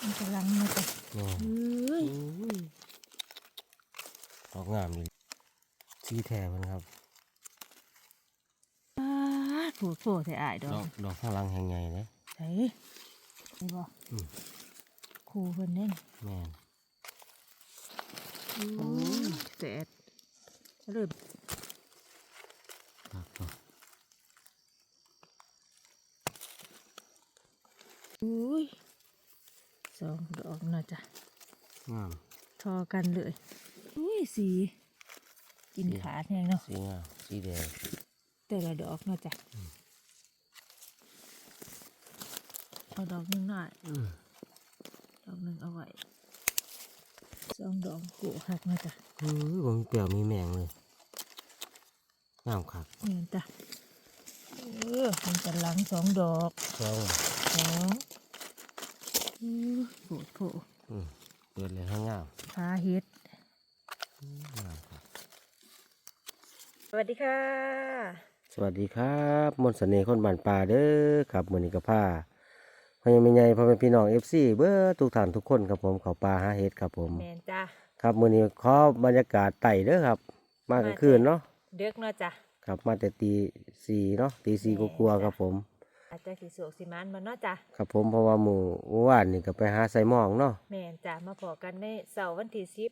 มันกำลังมาจ้ะแม่นเฮ้ยอุ้ยดอกงามอยู่สีแท้มันครับปาดโผล่โผแต่อายดอดอกกดอกข้างหลังแห่งใหญ่เลยใส่นี่บ่อืมครูเพิ่นเน่นแม่นโอ้ยแสดเลยครับตัวอุ้ย สองดอกน่าจะงามทอกันเลยอุ้ยสีกินขาดแห้งเนาะสีงามสีแดงแต่ละดอกน่าจะเอาดอกหนึ่งหน่อยอืมดอกหนึ่งเอาไว้สองดอกกูหักน่าจะอุ้ยบ่มีเปรี้ยวมีแมงเลยงามครับเห็นจ้ะเออมันจะหลังสองดอกสองสองอือ โผล่โผล่อืมเปิดเลยให้งามขาเฮ็ดอืมงามครับสวัสดีค่ะ สวัสดีครับมนต์เสน่ห์คนบ้านป่าเด้อครับมื้อนี้ก็พาพ่อยังไม่ใหญ่พ่อแม่พี่น้อง FC เบ้อทุกท่านทุกคนครับผมเขาป่าหาเฮ็ดครับผมแมนจ้ะครับมื้อนี้ขอบรรยากาศไต่เด้อครับ มากลางคืนเนาะเด็กเนาะจ้ะครับมาแต่ตีสี่เนาะตีสี่แม่กลัวาๆจ้ะครับผม อาจจะสีสวกสีมันมาเนาะจ้ะครับผมเพราะว่าหมู่เมื่อวานนี่ก็ไปหาใส่หมองเนาะแมนจ้ะมาพอกันในเสาร์วันที่สิบ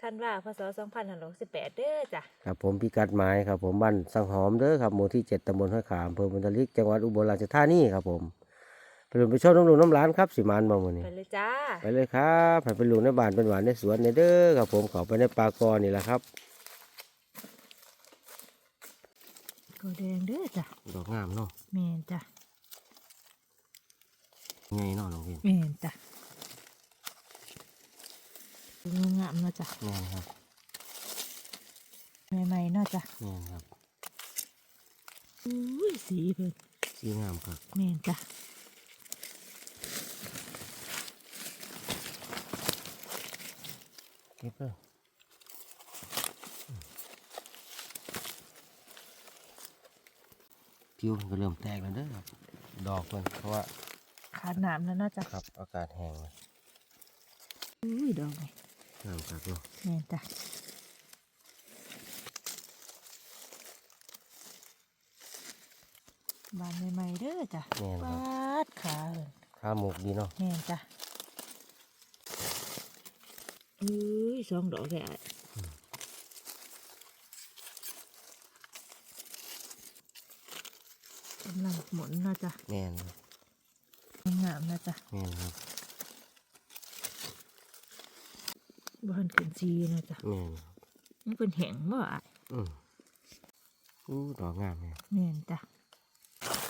ท่านว่าพศสองพันห้าร้อยสิบแปดเด้อจ้ะครับผมพิกัดหมายครับผมบ้านสังหอมเด้อครับหมู่ที่เจ็ดตำบลห้วยขามอำเภอบุญทลิกจังหวัดอุบลราชธานีครับผมไปลุนไปชมน้ำลุงน้ำร้านครับสิมานบ่มื้อนี้ไปเลยจ้าไปเลยครับให้ไปลุงในบ้านเป็นหวานในสวนในเด้อครับผมเขาไปในปลากอนี่แหละครับ ก็แดงเด้อจ้ะดอกงามเนาะแมนจ้ะไงเนาะน้องพินแมนจ้ะดูงามเนาะจ้ะแม่นครับใหม่ๆเนาะจ้ะแม่นครับอุ้ยสีเพิ่นสีงามครับแมนจ้ะเก็บเลย ผิวมันก็เริ่มแตกแล้วเด้อครับ ดอกมันเพราะว่าขาดน้ำแล้วเนาะจ้ะครับอากาศแห้งเลยอุ้ยดอกนี่งามครับเนาะแมนจ้ะบานใหม่ๆเด้อจ้ะแม่นคปรับาดขาเพิ่นข้าหมกดีเนาะแม่นจ้ะเอ้ยสองดอกเลยอะ กำลังหมุนนะจ๊ะแม่นครับงามนะจ๊ะแม่นครับบ้านขึ้นซีนะจ๊ะแม่นครับมันเป็นแห้งบ่อะอืมอู้ดอกงามเนี่ยแม่นจ้ะ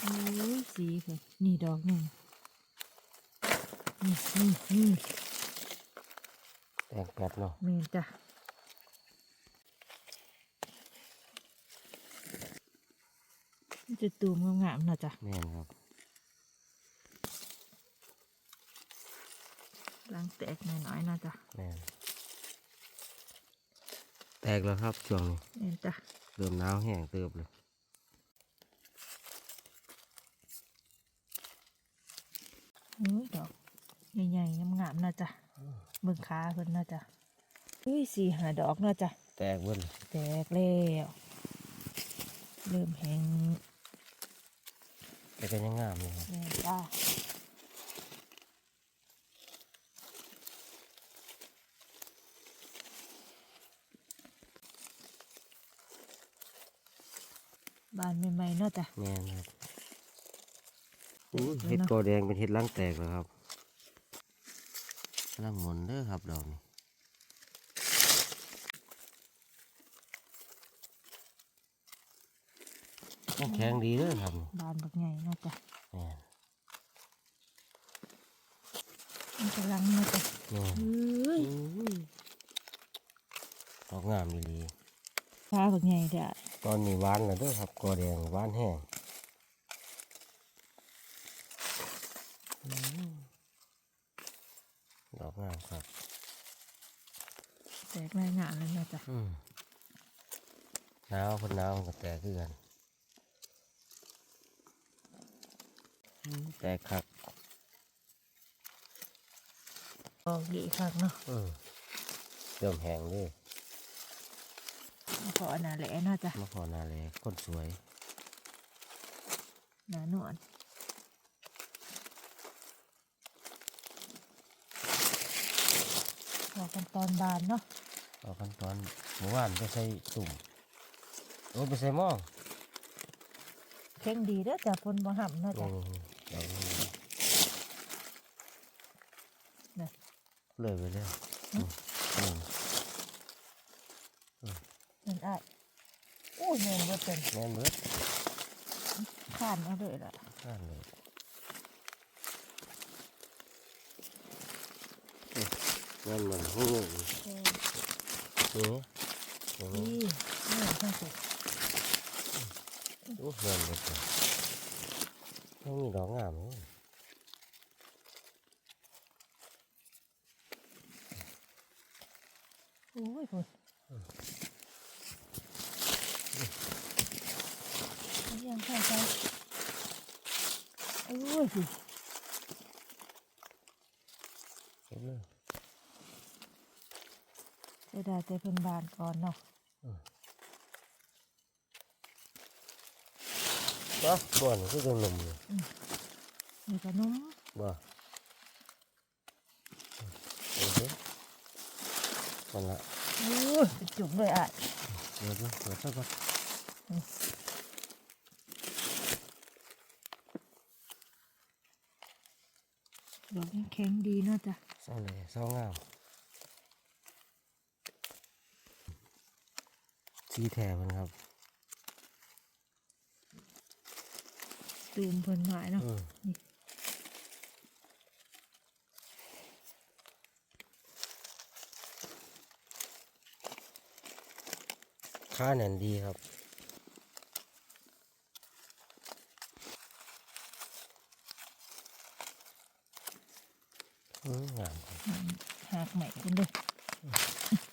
โอ้ยสีเพิ่นนี่ดอกหนึ่งนี่นี่นี่แตงแปดเนาะแม่นจ้ะมัน จะตูมงามๆนะจ๊ะแม่นครับล้างแตกหน่อยๆนะจ๊ะแม่นแตกแล้วครับช่วงนี้แม่นจ้ะเริ่มหนาวแห้งเติบเลยโอ้ยดอกใหญ่ๆงามๆนะจ๊ะเบิ่งขาเพิ่นนะจ๊ะอุ้ยสี่หาดอกนะจ๊ะแตกเบิ้ลแตกแล้ว เริ่มแห้ง แต่ก็ยังงามเลยครับแม่นจ้ะบานใหม่ๆเนาะจ้ะแม่นครับอู้แตกแล้วเห็ดเนาะกอแดงเป็นเห็ดล้างแตกแล้วครับกำลังหมุนเด้อครับดอกนี้ ยังแข็งดีเด้อครับนี่บานบักใหญ่เนาะจ้ะแม่นมันกำลังเนาะจ้ะแม่นเฮ้ยอุ้ยดอกงามดีขาบักใหญ่เด้อตอนนี้หวานแล้วเด้อครับกอแดงหวานแห้งอืมดอกงามครับ แตกแรงงานเลยเนาะจ้ะ อืมหนาวคนหนาวมันก็แตกคือกันอืม แตกคักออกดีคักเนาะอืมเริ่มแห้งเด้วยขออันนั้นแหละเนาะจ้ะมาขอนาแลคนสวยหนานวลรอกันตอนบานเนาะเอาขั้นตอนเมื่อวานไปใส่ตุ่มโอ้ไปใส่หม้อเข่งดีเด้อจ้ะฝนบ่ห่ำเนาะอืจ้ะม เอาเลยน่ะเลยไปเลยอืมอืมนั่นอ้ายอู้ยเงินบ่เป็นแม่นเบิดข้านเอาเลยล่ะข้านเลยอืมแม่นมันหูนี่เออนี่นี่นี่นี่ทั้งสุดโอ้แม่นเบิด เลยต้องมีดอกงามเลยโอ้ยพุ่นยังใส่ใจโอ้ยพุ่นเห็นเลยจะได้แต่เพิ่นบานก่อนเนาะ ว้าบ่อนคือจังหนุ่มเลยมีขนมบ่โอเคมันละโอ้ยเป็นจุ่มเลยอะเดี๋ยวดูเดี๋ยวซะก่อนดอกยังแข็งดีเนาะจ้ะเศร้าเลยเศร้างามสีแถมันครับ ตูมเพิ่นหมายเนาะอืมนี่ค่าแน่นดีครับอืมงามครับหักใหม่คุณเด้อนี่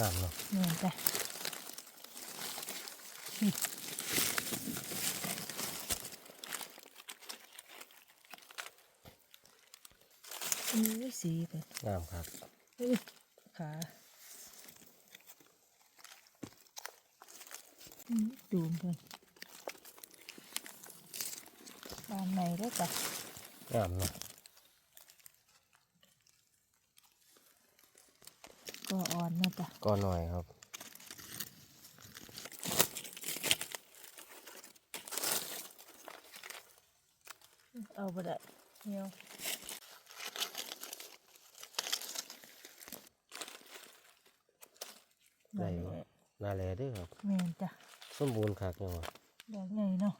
งามเนาะเงินจ้ะนี่อุ้ยสีเพิ่นงามครับอุ้ยขาอืมดูมเพิ่นบานไหนด้วยจ้ะงามเนาะ ก็อ่อนนะจ้ะก็หน่อยครับเอาไปได้เหี่ยวได้นั่นบ่แหละนาแลเด้วยครับแม่นจ้ะสมบูรณ์คักยังวะดอกใหญ่เนาะ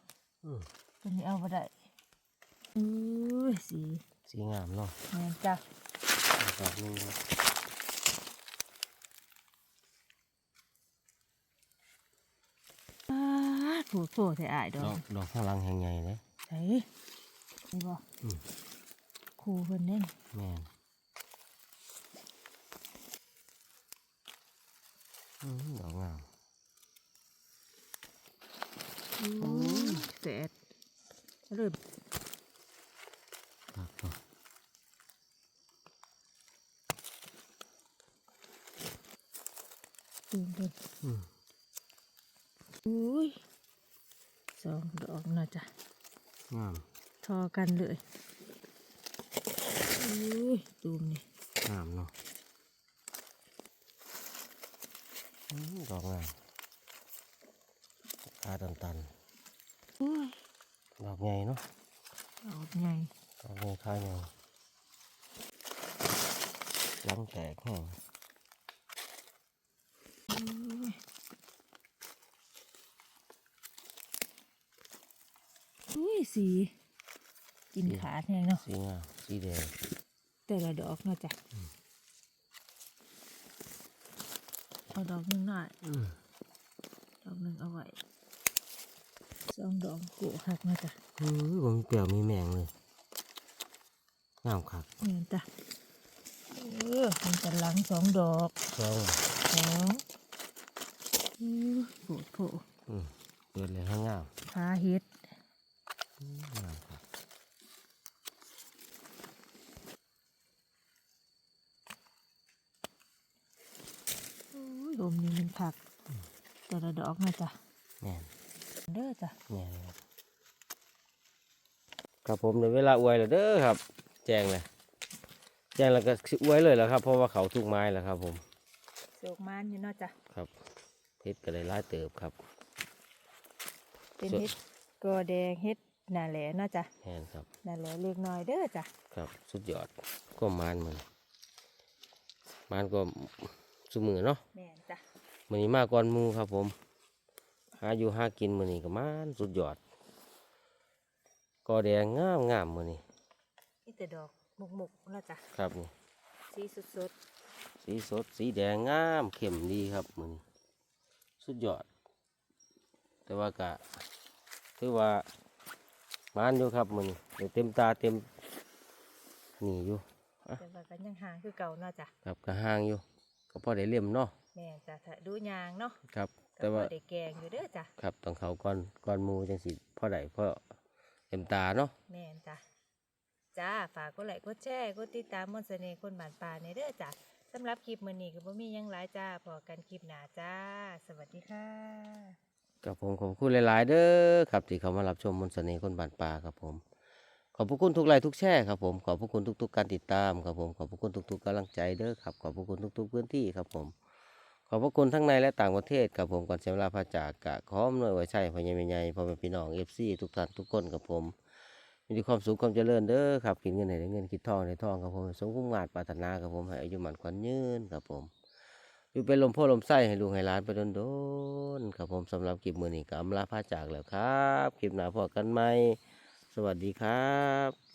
อืมตัวนี้เอาไปได้อุ้ยสี สีงามเนาะแม่นจ้ะดอกหนึงครับ อ้า โผล่โผล่ใส่อายดดออกกดอกข้างหลังแห่งใหญ่เลยใส่นี่บ่อืมครูเพิ่นเด้งแม่นอืมดอกงามอุ้ยแสดเริ่มครับเนาะตูมเพิ่นอืม อุ้ยส องดอกนาะจ้ะงามทอกันเลยอุ้ยตูมนี่งามเนาะอืมดอกงามตาตันตันดอกใหญ่เนาะดอกใหญ่ดอกใหญ่ท้าใหญ่ลังแตกแห้ง อุ้ยอุ้ย สีกินขาดแน่เนาะสีงามสีแดงแต่ละดอกเนาะจ้ะเอาดอกหนึ่งหน่อยอืมดอกหนึ่งเอาไว้สองดอกกูหักเนาะจ้ะอือบ่มีเปรี้ยวมีแมงเลยงามครับเห็นจ้ะเออมันจะหลังสองดอกสองสองอือโผล่โผล่อืมเปิดเลยให้งามขาเฮ็ด งามครับลมนี่มันผักแต่ละดอกนะจ๊ะเนี่ยเด้อจ้ะเนี่ยครับผมในเวลาอวยแล้วเด้อครับ แจ้งเลยแจ้งแล้วก็อวยเลยแล้วครับ เพราะว่าเขาทุกไม้แล้วครับ ผมโศกมันอยู่นาจ้ะครับเฮ็ดก็เลยร้าเติบครับ เป็นเฮ็ดกอแดงเฮ็ด นาแหลเนาะจ้ะแม่นครับหนาแหลเล็กน้อยเด้อจ้ะครับ สุดยอดก็มานมันมานก็สมือเนาะแม่นจ้ะมือนี้มาก่อนหมูครับ ผม หาอยู่หากินมือนี้ก็มานสุดยอดก็แดงงามงามมือนี้นี่แต่ดอกมุกๆเนาะจ้ะครับนี่สีสดสีสดสีแดงงามเข้มดีครับมือนี้สุดยอด แต่ว่ากะถือว่า มานอยู่ครับมือนี้ได้เต็มตาเต็มนี่อยู่ๆแต่ว่าก็ยังห่างคือเก่าเนาะจ้ะครับก็ห่างอยู่ ก็พอได้เลี่ยมเนาะแม่นจ้ะถ้าดูยางเนาะครับก็แต่พว่าอได้แกงอยู่เด้อจ้ะครับต้องเขาก่อนก่อนหมูจังสิพอได้พอเต็มตาเนาะแม่นจ้ะจ้าฝากกดไลค์กดแชร์กดติดตามมนต์เสน่ห์คนบ้านป่าในเด้อจ้ะสำหรับคลิปมื้อนี้ก็บ่มีหยังหลายจ้าพอกันคลิปหน้าจ้า สวัสดีค่ะ กับผมขอบคุณหลายๆ เด้อครับที่เขามารับชมมนต์เสน่ห์คนบ้านป่าครับผมขอบพระคุณทุกไลค์ทุกแชร์ครับผมขอบพระคุณทุก ๆ การติดตามครับผมขอบพระคุณทุกๆกำลังใจเด้อครับขอบพระคุณทุก ๆ พื้นที่ครับผม ขอบพระคุณทั้งในและต่างประเทศครับผมก่อนเสียเวลาพระจากกะขอมหน่วยไว้ใช่พญาใหญ่พ่อแม่พี่น้องเอฟซีทุกท่านทุกคนครับผมมีความสุขความเจริญเด้อครับกินเงินไหนเงินคิดทองในทองครับผมสมคุ้มงานปรารถนาครับผมให้อายุมันขวัญยืนครับผม อยู่เป็นลมโพลมไส้ให้ลูกให้หลานไปโดนๆครับผมสำหรับคลิปมือนี้ก็อำลาพาจากแล้วครับคลิปหน้าพอกันไหมสวัสดีครับ